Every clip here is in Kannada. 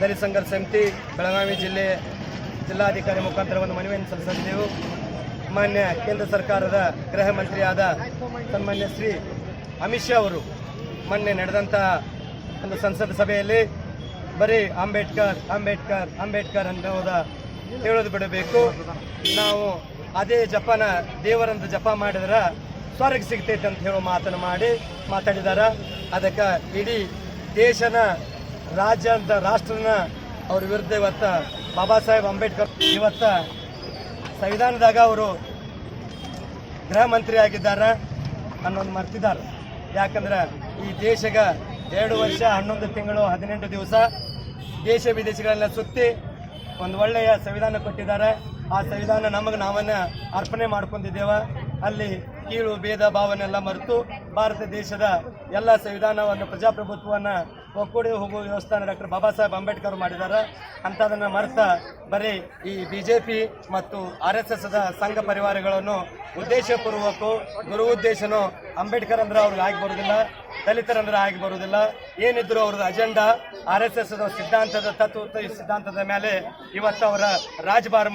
ದಲಿತ ಸಂಘರ್ಷ ಸಮಿತಿ, ಬೆಳಗಾವಿ ಜಿಲ್ಲೆ ಜಿಲ್ಲಾಧಿಕಾರಿ ಮುಖಾಂತರ ಒಂದು ಮನವಿಯನ್ನು ಸಲ್ಲಿಸಿದ್ದೆವು. ಮಾನ್ಯ ಕೇಂದ್ರ ಸರ್ಕಾರದ ಗೃಹ ಮಂತ್ರಿಯಾದ ಸನ್ಮಾನ್ಯ ಶ್ರೀ ಅಮಿತ್ ಶಾ ಅವರು ಮೊನ್ನೆ ನಡೆದಂಥ ಒಂದು ಸಂಸತ್ ಸಭೆಯಲ್ಲಿ ಬರೀ ಅಂಬೇಡ್ಕರ್ ಅಂಬೇಡ್ಕರ್ ಅಂಬೇಡ್ಕರ್ ಅನ್ನೋದ ಹೇಳೋದು ಬಿಡಬೇಕು. ನಾವು ಅದೇ ಜಪನ, ದೇವರಂತ ಜಪ ಮಾಡಿದ್ರೆ ಸ್ವರ್ಗ ಸಿಗ್ತೈತೆ ಅಂತ ಹೇಳೋ ಮಾತನ್ನು ಮಾಡಿ ಮಾತಾಡಿದಾರ. ಅದಕ್ಕೆ ಇಡೀ ದೇಶನ ರಾಜ್ಯ ಅಂತ ರಾಷ್ಟ್ರನ ಅವ್ರ ವಿರುದ್ಧ ಇವತ್ತು ಬಾಬಾ ಸಾಹೇಬ್ ಅಂಬೇಡ್ಕರ್ ಇವತ್ತು ಸಂವಿಧಾನದಾಗ ಅವರು ಗೃಹ ಮಂತ್ರಿ ಆಗಿದ್ದಾರೆ ಅನ್ನೋದು ಮರ್ತಿದ್ದಾರೆ. ಯಾಕಂದ್ರೆ ಈ ದೇಶಗ ಎರಡು ವರ್ಷ, ಹನ್ನೊಂದು ತಿಂಗಳು, ಹದಿನೆಂಟು ದಿವಸ ದೇಶ ವಿದೇಶಗಳೆಲ್ಲ ಸುತ್ತಿ ಒಂದು ಒಳ್ಳೆಯ ಸಂವಿಧಾನ ಕೊಟ್ಟಿದ್ದಾರೆ. ಆ ಸಂವಿಧಾನ ನಮಗೆ ನಾವನ್ನ ಅರ್ಪಣೆ ಮಾಡ್ಕೊಂಡಿದ್ದೇವೆ. ಅಲ್ಲಿ ಕೀಳು, ಭೇದ ಭಾವನೆಲ್ಲ ಮರೆತು ಭಾರತ ದೇಶದ ಎಲ್ಲ ಸಂವಿಧಾನವನ್ನು, ಪ್ರಜಾಪ್ರಭುತ್ವವನ್ನು ಒಕ್ಕೂಡಿ ಹೋಗುವ ವ್ಯವಸ್ಥಾನ ಡಾಕ್ಟರ್ ಬಾಬಾ ಸಾಹೇಬ್ ಅಂಬೇಡ್ಕರ್ ಮಾಡಿದ್ದಾರೆ. ಅಂಥದನ್ನು ಮರೆತ ಬರೀ ಈ ಬಿ ಜೆ ಪಿ ಮತ್ತು ಆರ್ ಎಸ್ ಎಸ್ದ ಸಂಘ ಪರಿವಾರಗಳನ್ನು ಗುರು ಉದ್ದೇಶನೂ ಅಂಬೇಡ್ಕರ್ ಅಂದ್ರೆ ಅವ್ರಿಗೆ ಆಗಿ ಬರೋದಿಲ್ಲ ದಲಿತರಂದ್ರೆ ಆಗಿ ಬರೋದಿಲ್ಲ ಏನಿದ್ರು ಅವ್ರದ್ದು ಅಜೆಂಡಾ, ಆರ್ ಎಸ್ ಎಸ್ ಸಿದ್ಧಾಂತದ ತತ್ವ ಸಿದ್ಧಾಂತದ ಮೇಲೆ ಇವತ್ತು ಅವರ ರಾಜಭಾರ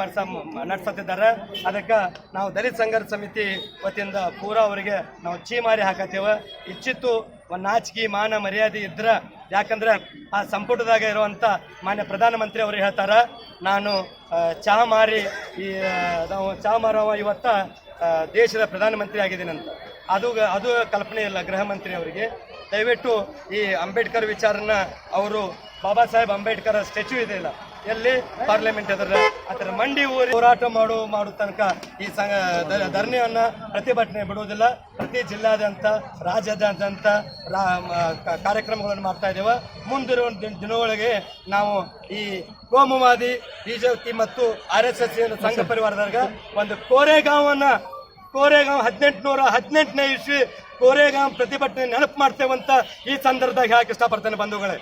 ನಡೆಸುತ್ತಿದ್ದಾರೆ. ಅದಕ್ಕೆ ನಾವು ದಲಿತ ಸಂಘರ್ಷ ಸಮಿತಿ ವತಿಯಿಂದ ಪೂರಾ ಅವರಿಗೆ ನಾವು ಚೀಮಾರಿ ಹಾಕತ್ತೇವೆ. ಇಚ್ಚಿತ್ತು ಒಂದು ನಾಚಿಕೆ, ಮಾನ, ಮರ್ಯಾದೆ ಇದ್ರೆ, ಯಾಕಂದ್ರೆ ಆ ಸಂಪುಟದಾಗ ಇರುವಂಥ ಮಾನ್ಯ ಪ್ರಧಾನಮಂತ್ರಿ ಅವರು ಹೇಳ್ತಾರ, ನಾನು ಚಹಾ ಮಾರಿ, ಈ ನಾವು ಚಹಾ ಮಾರುವ ಇವತ್ತ ದೇಶದ ಪ್ರಧಾನಮಂತ್ರಿ ಆಗಿದ್ದೀನಂತ ಅದು ಅದು ಕಲ್ಪನೆ ಇಲ್ಲ ಗೃಹ ಮಂತ್ರಿ ಅವರಿಗೆ. ದಯವಿಟ್ಟು ಈ ಅಂಬೇಡ್ಕರ್ ವಿಚಾರನ, ಅವರು ಬಾಬಾ ಸಾಹೇಬ್ ಅಂಬೇಡ್ಕರ್ ಸ್ಟ್ಯಾಚ್ಯೂ ಇದೆ ಇಲ್ಲ. ಎಲ್ಲಿ? ಪಾರ್ಲಿಮೆಂಟ್ ಅದರ ಅದರ ಮಂಡಿ ಊರಿ ಹೋರಾಟ ಮಾಡು ಮಾಡೋ ತನಕ ಈ ಸಂಘ ಧರಣಿಯನ್ನ ಪ್ರತಿಭಟನೆ ಬಿಡುವುದಿಲ್ಲ. ಪ್ರತಿ ಜಿಲ್ಲಾದ್ಯಂತ ರಾಜ್ಯಾದ್ಯಂತ ಕಾರ್ಯಕ್ರಮಗಳನ್ನು ಮಾಡ್ತಾ ಇದ್ದೇವೆ. ಮುಂದಿರುವ ದಿನ- ದಿನಗಳಿಗೆ ನಾವು ಈ ಕೋಮುವಾದಿ ಬಿಜೆಪಿ ಮತ್ತು ಆರ್ ಎಸ್ ಎಸ್ ಸಂಘ ಪರಿವಾರದಾಗ ಒಂದು ಕೋರೆಗಾಂವನ್ನ ಕೋರೆಗಾಂವ್ ಹದಿನೆಂಟುನೂರ ಹದಿನೆಂಟನೇ ಇಸ್ವಿ ಕೋರೆಗಾಂವ್ ಪ್ರತಿಭಟನೆ ನೆನಪು ಮಾಡ್ತೇವಂತ ಈ ಸಂದರ್ಭದಾಗ ಹಾಕಿ ಇಷ್ಟಪಡ್ತೇನೆ ಬಂಧುಗಳೇ.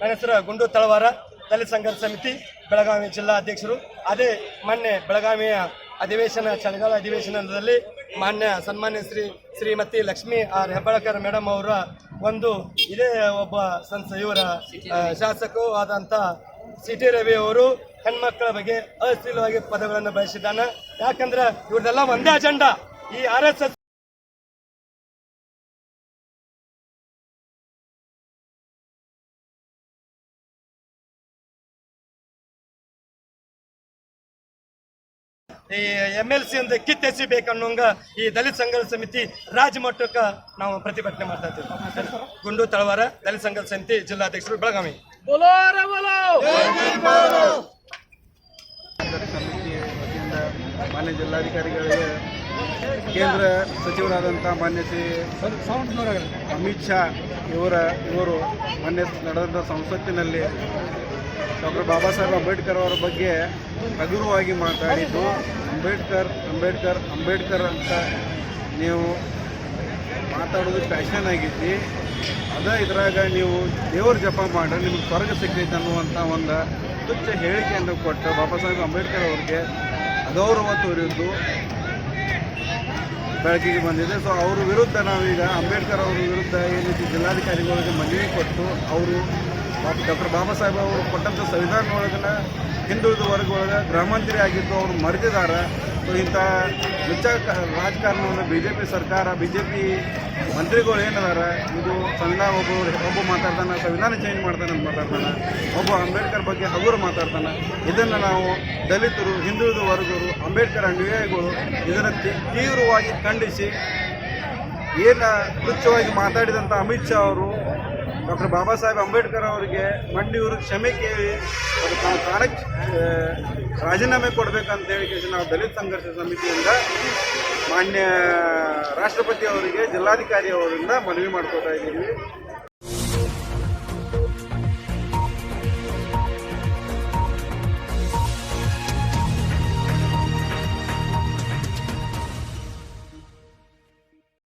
ನನ್ನ ಹೆಸರು ಗುಂಡು ತಳವಾರ. ದಲಿತ ಸಂಘರ್ಷ ಸಮಿತಿ ಬೆಳಗಾವಿ ಜಿಲ್ಲಾ ಅಧ್ಯಕ್ಷರು. ಅದೇ ಮೊನ್ನೆ ಬೆಳಗಾವಿಯ ಅಧಿವೇಶನ, ಚಳಿಗಾಲ ಅಧಿವೇಶನದಲ್ಲಿ ಮಾನ್ಯ ಸನ್ಮಾನ್ಯ ಶ್ರೀ ಶ್ರೀಮತಿ ಲಕ್ಷ್ಮೀ ಆರ್ ಹೆಬ್ಬಾಳಕರ್ ಮೇಡಮ್ ಅವರ ಒಂದು ಇದೇ ಒಬ್ಬ ಸಂಸ ಇವರ ಶಾಸಕರು ಆದಂಥ ಸಿ ಟಿ ರವಿ ಅವರು ಹೆಣ್ಮಕ್ಕಳ ಬಗ್ಗೆ ಅಶ್ಲೀಲವಾಗಿ ಪದಗಳನ್ನು ಬಳಸಿದ್ದಾನೆ ಯಾಕಂದ್ರೆ ಇವ್ರದೆಲ್ಲ ಒಂದೇ ಅಜೆಂಡಾ. ಈ ಆರ್ ಎಸ್ ಎಸ್ ಈ ಎಂ ಎಲ್ ಸಿ ಕಿತ್ತೆಸಿಬೇಕನ್ನೋಂಗ ಈ ದಲಿತ ಸಂಘರ್ಷ ಸಮಿತಿ ರಾಜ್ಯ ಮಟ್ಟಕ್ಕೆ ನಾವು ಪ್ರತಿಭಟನೆ ಮಾಡ್ತಾ ಇದ್ದೀವಿ. ಗುಂಡು ತಳವಾರ ದಲಿತ ಸಂಘರ್ಷ ಸಮಿತಿ ಜಿಲ್ಲಾಧ್ಯಕ್ಷರು ಬೆಳಗಾವಿ. ಮಾನ್ಯ ಜಿಲ್ಲಾಧಿಕಾರಿಗಳಿಗೆ ಕೇಂದ್ರ ಸಚಿವರಾದಂಥ ಮಾನ್ಯ ಶ್ರೀ ಅಮಿತ್ ಶಾ ಇವರ ಇವರು ಮೊನ್ನೆ ನಡೆದಂಥ ಸಂಸತ್ತಿನಲ್ಲಿ ಡಾಕ್ಟರ್ ಬಾಬಾ ಸಾಹೇಬ್ ಅಂಬೇಡ್ಕರ್ ಅವರ ಬಗ್ಗೆ ಹಗುರವಾಗಿ ಮಾತಾಡಿದ್ದು. ಅಂಬೇಡ್ಕರ್ ಅಂಬೇಡ್ಕರ್ ಅಂಬೇಡ್ಕರ್ ಅಂತ ನೀವು ಮಾತಾಡೋದು ಫ್ಯಾಷನ್ ಆಗೈತಿ ಅದ ಇದ್ರಾಗ ನೀವು ದೇವ್ರ ಜಪ ಮಾಡ್ರೆ ನಿಮ್ಗೆ ಸ್ವರ್ಗ ಸಿಕ್ಕೈತೆ ಅನ್ನುವಂಥ ಒಂದು ತುಚ್ಛ ಹೇಳಿಕೆಯನ್ನು ಕೊಟ್ಟು ಬಾಬಾ ಸಾಹೇಬ್ ಅಂಬೇಡ್ಕರ್ ಅವ್ರಿಗೆ ಅಗೌರವ ತೋರಿದ್ದು. ಬೆಳಕಿಗೆ ಬಂದಿದೆ. ಸೊ ಅವ್ರ ವಿರುದ್ಧ ನಾವೀಗ ಅಂಬೇಡ್ಕರ್ ಅವ್ರ ವಿರುದ್ಧ ಈ ರೀತಿ ಜಿಲ್ಲಾಧಿಕಾರಿಗಳಿಗೆ ಮನವಿ ಕೊಟ್ಟು ಅವರು ಡಾಕ್ಟರ್ ಬಾಬಾ ಸಾಹೇಬ್ ಅವರು ಕೊಟ್ಟಂಥ ಸಂವಿಧಾನ ಒಳಗನ ಹಿಂದುಳಿದ ಮಂತ್ರಿ ಆಗಿದ್ದು ಅವರು ಮರೆತಿದ್ದಾರೆ ಇಂಥ ವೆಚ್ಚ ರಾಜಕಾರಣವನ್ನು ಬಿ ಜೆ ಪಿ ಸರ್ಕಾರ ಬಿ ಜೆ ಪಿ ಮಂತ್ರಿಗಳು ಏನದಾರ, ಇದು ಸಂವಿಧಾನ ಒಬ್ಬ ಒಬ್ಬ ಮಾತಾಡ್ತಾನೆ ಸಂವಿಧಾನ ಚೇಂಜ್ ಮಾಡ್ತಾನೆ ಅಂತ ಮಾತಾಡ್ತಾನೆ, ಒಬ್ಬ ಅಂಬೇಡ್ಕರ್ ಬಗ್ಗೆ ಹಗುರು ಮಾತಾಡ್ತಾನೆ, ಇದನ್ನು ನಾವು ದಲಿತರು ಹಿಂದುಳಿದ ವರ್ಗರು ಅಂಬೇಡ್ಕರ್ ಅನುಯಾಯಿಗಳು ಇದನ್ನು ತೀವ್ರವಾಗಿ ಖಂಡಿಸಿ, ಏನು ತುಚ್ಛವಾಗಿ ಮಾತಾಡಿದಂಥ ಅಮಿತ್ ಶಾ ಅವರು, ಡಾಕ್ಟರ್ ಬಾಬಾ ಸಾಹೇಬ್ ಅಂಬೇಡ್ಕರ್ ಅವರಿಗೆ ಮಂಡಿಯವರು ಕ್ಷಮೆ ಕೇಳಿ ಕಾರಣಕ್ಕೆ ರಾಜೀನಾಮೆ ಕೊಡಬೇಕಂತ ಹೇಳಿ ನಾವು ದಲಿತ ಸಂಘರ್ಷ ಸಮಿತಿಯಿಂದ ಮಾನ್ಯ ರಾಷ್ಟ್ರಪತಿ ಅವರಿಗೆ, ಜಿಲ್ಲಾಧಿಕಾರಿ ಅವರಿಂದ ಮನವಿ ಮಾಡ್ಕೋತಾ ಇದ್ದೀವಿ.